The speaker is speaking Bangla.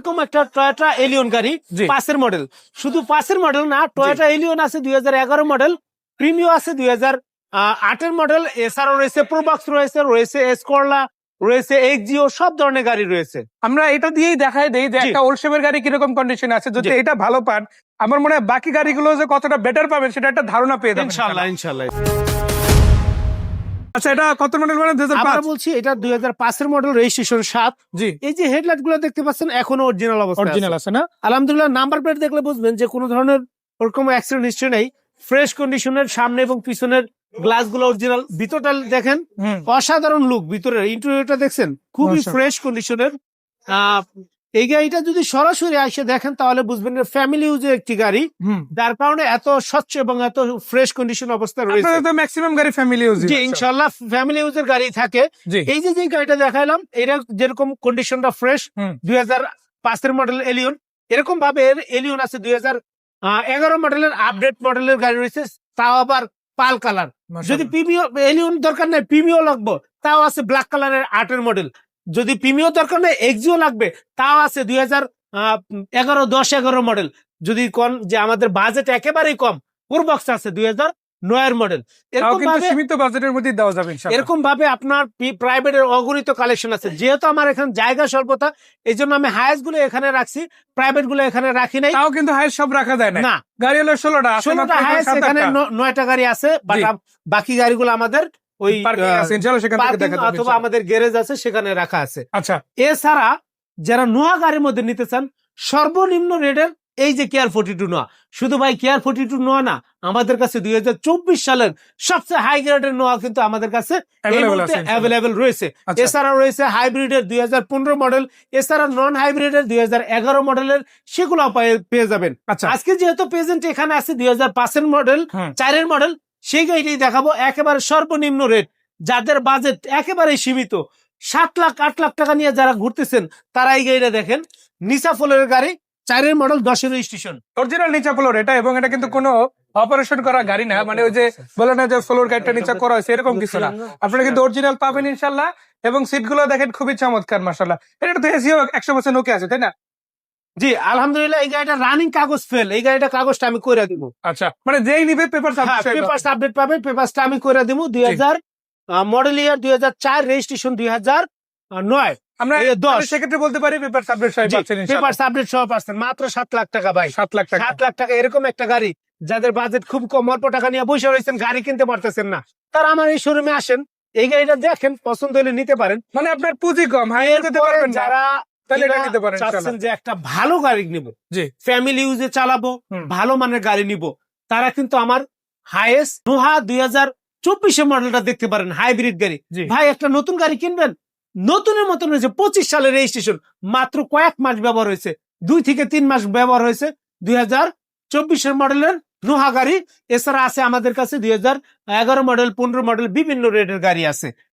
এরকম একটা টয়োটা এলিয়ন গাড়ি জি। পাঁচের মডেল শুধু পাঁচের মডেল না টয়োটা এলিয়ন আছে দুই হাজার এগারো মডেল প্রিমিও আছে দুই হাজার আটের মডেল এছাড়াও রয়েছে প্রোবক্স রয়েছে রয়েছে এসকরলা রয়েছে এক্সিও সব ধরনের গাড়ি রয়েছে। আমরা এটা দিয়েই দেখাই দেই যে। একটা ওল্ড শেপের গাড়ি কীরকম কন্ডিশন আছে যদি এটা ভালো পান আমার মনে হয় বাকি গাড়িগুলো যে কতটা বেটার পাবেন সেটা একটা ধারণা পেয়ে যাবেন। ইনশাল্লাহ ইনশাল্লাহ। আচ্ছা এটা কত মডেল মানে দুই আমরা বলছি এটা দুই হাজার পাঁচের মডেল রেজিস্ট্রেশন সাত। জি। এই যে হেডলাইটগুলো দেখতে পাচ্ছেন এখনও অরিজিনাল অবস্থা অরিজিনাল আছে না? আলহামদুলিল্লাহ নাম্বার প্লেট দেখলে বুঝবেন যে কোনো ধরনের ওরকম অ্যাক্সিডেন্ট হিস্ট্রি নেই। ফ্রেশ কন্ডিশনের সামনে এবং পিছনের গ্লাসগুলো অরিজিনাল ভিতরটা দেখেন অসাধারণ লুক ভিতরের ইন্টেরিয়রটা দেখছেন? খুবই ফ্রেশ কন্ডিশনের এই গাড়িটা যদি সরাসরি এসে দেখেন তাহলে বুঝবেন ফ্যামিলি ইউজের একটি গাড়ি। যার কারণে এত স্বচ্ছ এবং এত ফ্রেশ কন্ডিশন অবস্থা রয়েছে। তো ম্যাক্সিমাম গাড়ি ফ্যামিলি ইউজ জি ইনশাল্লাহ ফ্যামিলি ইউজের গাড়ি থাকে। এই যে যে গাড়িটা দেখাইলাম এটা যেরকম কন্ডিশনটা ফ্রেশ দুই হাজার পাঁচের মডেল এলিয়ন এরকম ভাবে এর এলিয়ন আছে দুই হাজার এগারো মডেলের আপডেট মডেলের গাড়ি রয়েছে তাও আবার পাল কালার যদি প্রিমিও এলিয়ন দরকার নেই প্রিমিও লাগবো তাও আছে ব্ল্যাক কালারের আটের মডেল যদি প্রিমিও দরকার নেই এক্সিও লাগবে। তাও আছে দুই হাজার এগারো দশ এগারো মডেল। যদি কোন যে আমাদের বাজেট একেবারেই কম পুরবক্স আছে দুই হাজার নয়ের মডেল। এরকম সীমিত বাজেটের মধ্যে দেওয়া যাবে এরকম ভাবে আপনার প্রাইভেটের অগণিত কালেকশন আছে। যেহেতু আমার এখানে জায়গা স্বল্পতা এই জন্য আমি হায়েস্টগুলো এখানে রাখছি প্রাইভেটগুলো এখানে রাখি নাই। তাও কিন্তু হায়েস্ট সব রাখা যায় না। গাড়ি হলো ষোলোটা ষোলোটা হায়েস্ট এখানে নয়টা গাড়ি আছে। বাকি গাড়িগুলো আমাদের ওই অথবা আমাদের গ্যারেজ আছে সেখানে রাখা আছে। আচ্ছা। এছাড়া যারা নোয়া গাড়ির মধ্যে নিতে চান সর্বনিম্ন রেটের এই যে কেয়ার ফোর্টি টু নোয়া শুধু ভাই কেয়ার ফোর্টি টু নোয়া না আমাদের কাছে দুই সালের সবচেয়ে হাই গ্রেডের নোয়া কিন্তু আমাদের কাছে। অ্যাভেলেবেল রয়েছে। আচ্ছা। এছাড়া রয়েছে হাইব্রিডের দুই হাজার পনেরো মডেল এছাড়া নন হাইব্রিডের দুই হাজার এগারো মডেলের সেগুলো পেয়ে যাবেন। আচ্ছা। আজকে যেহেতু প্রেজেন্ট এখানে আছে দুই হাজার পাঁচের মডেল। চারের মডেল সেই গাড়িটাই দেখাবো একেবারে সর্বনিম্ন রেট যাদের বাজেট একেবারে সীমিত, সাত লাখ, আট লাখ টাকা নিয়ে যারা ঘুরতেছেন, তারা এই গাড়িটা দেখেন। নিসা ফলের গাড়ি, চারের মডেল দশের রেজিস্ট্রেশন অরিজিনাল নিচা ফ্লোর এটা এবং এটা কিন্তু কোনো অপারেশন করা গাড়ি না। মানে ওই যে বলে না যে ফ্লোর গাড়িটা নিচে করা হয়েছে, এরকম কিছু না। আপনারা কিন্তু অরিজিনাল পাবেন ইনশাল্লাহ এবং সিটগুলো দেখেন খুবই চমৎকার মাসাল্লাহ এটা তো এসিও একশো বছর ওকে আছে, তাই না? জি আলহামদুলিল্লাহ এই গাড়িটা রানিং কাগজ ফেল এই গাড়িটা কাগজটা আমি করে দিব আচ্ছা মানে যেই নিবে পেপার পেপারস আপডেট পাবেন পেপারসটা আমি করে দিব দুই হাজার মডেল ইয়ার দুই হাজার চার রেজিস্ট্রেশন দুই হাজার নয়। আমরা দশ। সেক্ষেত্রে বলতে পারি পেপার পাচ্ছেন ইনশাআল্লাহ। পেপারস সহ পাচ্ছেন মাত্র সাত লাখ টাকা ভাই। সাত লাখ টাকা। সাত লাখ টাকা এরকম একটা গাড়ি যাদের বাজেট খুব কম অল্প টাকা নিয়ে বসে রয়েছেন গাড়ি কিনতে পারতেছেন না। তারা আমার এই শোরুমে আসেন এই গাড়িটা দেখেন পছন্দ হলে নিতে পারেন। মানে আপনার পুঁজি কম হাই যেতে পারবেন যারা তাহলে এটা নিতে পারেন চাচ্ছেন যে একটা ভালো গাড়ি নিব জি ফ্যামিলি ইউজে চালাবো ভালো মানের গাড়ি নিব। তারা কিন্তু আমার হাইয়েস্ট নোহা দুই হাজার মডেলটা দেখতে পারেন হাইব্রিড গাড়ি। ভাই একটা নতুন গাড়ি কিনবেন? নতুনের মতন হয়েছে পঁচিশ সালের রেজিস্ট্রেশন মাত্র কয়েক মাস ব্যবহার হয়েছে দুই থেকে তিন মাস ব্যবহার হয়েছে দুই হাজার চব্বিশের মডেলের নোহা গাড়ি। এছাড়া আছে আমাদের কাছে দুই হাজার এগারো মডেল পনেরো মডেল বিভিন্ন রেটের গাড়ি আছে।